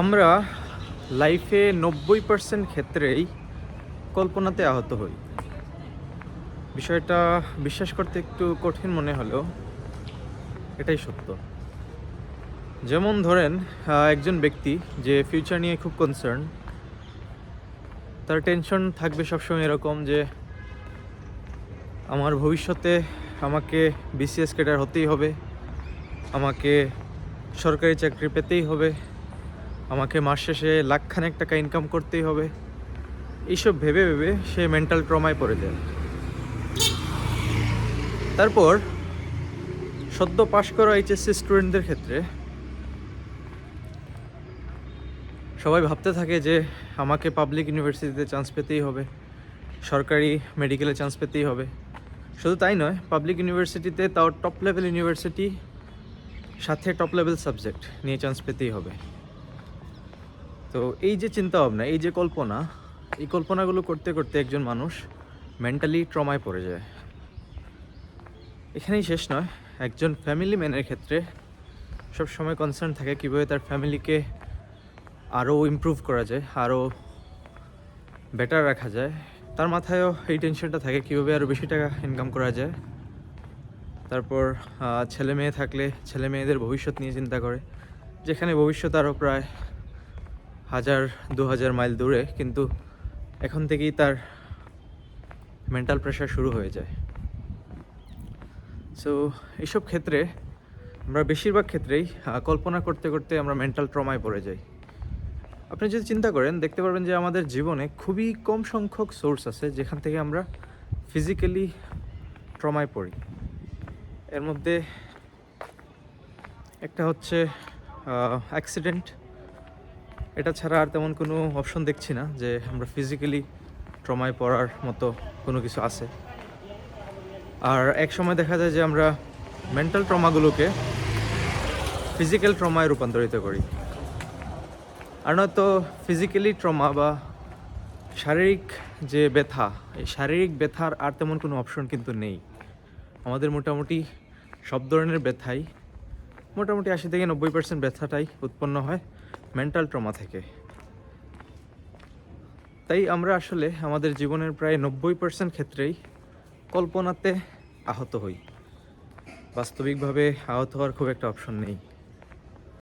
আমরা লাইফে নব্বই পার্সেন্ট ক্ষেত্রেই কল্পনাতে আহত হই। বিষয়টা বিশ্বাস করতে একটু কঠিন মনে হলেও এটাই সত্য। যেমন ধরেন একজন ব্যক্তি যে ফিউচার নিয়ে খুব কনসার্ন তার টেনশন থাকবে সবসময় এরকম যে, আমার ভবিষ্যতে আমাকে বিসিএস ক্যাডার হতেই হবে, আমাকে সরকারি চাকরি পেতেই হবে। আমাকে মাস শেষে লাখখানেক টাকা ইনকাম করতেই হবে। এইসব ভেবে ভেবে সে মেন্টাল ট্রমায় পড়ে যায়। তারপর সদ্য পাশ করা এইচএসসি স্টুডেন্টদের ক্ষেত্রে সবাই ভাবতে থাকে যে আমাকে পাবলিক ইউনিভার্সিটিতে চান্স পেতেই হবে, সরকারি মেডিকেলে চান্স পেতেই হবে। শুধু তাই নয় পাবলিক ইউনিভার্সিটিতে তাও টপ লেভেল ইউনিভার্সিটি সাথে টপ লেভেল সাবজেক্ট নিয়ে চান্স পেতেই হবে। তো এই যে চিন্তা ভাবনা এই যে কল্পনা, এই কল্পনাগুলো করতে করতে একজন মানুষ মেন্টালি ট্রমায় পড়ে যায়। এখানেই শেষ নয়, একজন ফ্যামিলি ম্যানের ক্ষেত্রে সব সময় কনসার্ন থাকে কীভাবে তার ফ্যামিলিকে আরও ইমপ্রুভ করা যায়, আরও বেটার রাখা যায়। তার মাথায়ও এই টেনশনটা থাকে কীভাবে আরও বেশি টাকা ইনকাম করা যায়। তারপর ছেলে মেয়ে থাকলে ছেলে মেয়েদের ভবিষ্যৎ নিয়ে চিন্তা করে, যেখানে ভবিষ্যৎ আরও প্রায় হাজার, দু হাজার মাইল দূরে, কিন্তু এখন থেকেই তার মেন্টাল প্রেশার শুরু হয়ে যায়। সো এইসব ক্ষেত্রে, আমরা বেশিরভাগ ক্ষেত্রেই কল্পনা করতে করতে আমরা মেন্টাল ট্রমায় পড়ে যাই। আপনি যদি চিন্তা করেন, দেখতে পারবেন যে আমাদের জীবনে খুবই কম সংখ্যক সোর্স আছে যেখান থেকে আমরা ফিজিক্যালি ট্রমায় পড়ি। এর মধ্যে একটা হচ্ছে অ্যাক্সিডেন্ট এটা ছাড়া আর তেমন কোনো অপশন দেখছি না যে আমরা ফিজিক্যালি ট্রমায় পড়ার মতো কোনো কিছু আছে। আর এক সময় দেখা যায় যে আমরা মেন্টাল ট্রমাগুলোকে ফিজিক্যাল ট্রমায় রূপান্তরিত করি। আর নয়তো ফিজিক্যালি ট্রমা বা শারীরিক যে ব্যথা, এই শারীরিক ব্যথার আর তেমন কোনো অপশন কিন্তু নেই। আমাদের মোটামুটি সব ধরনের ব্যথাই মোটামুটি আশি থেকে নব্বই পার্সেন্ট ব্যথাটাই উৎপন্ন হয় মেন্টাল ট্রমা থেকে। তাই আমরা আসলে আমাদের জীবনের প্রায় নব্বই পার্সেন্ট ক্ষেত্রেই কল্পনাতে আহত হই। বাস্তবিকভাবে আহত হওয়ার খুব একটা অপশন নেই।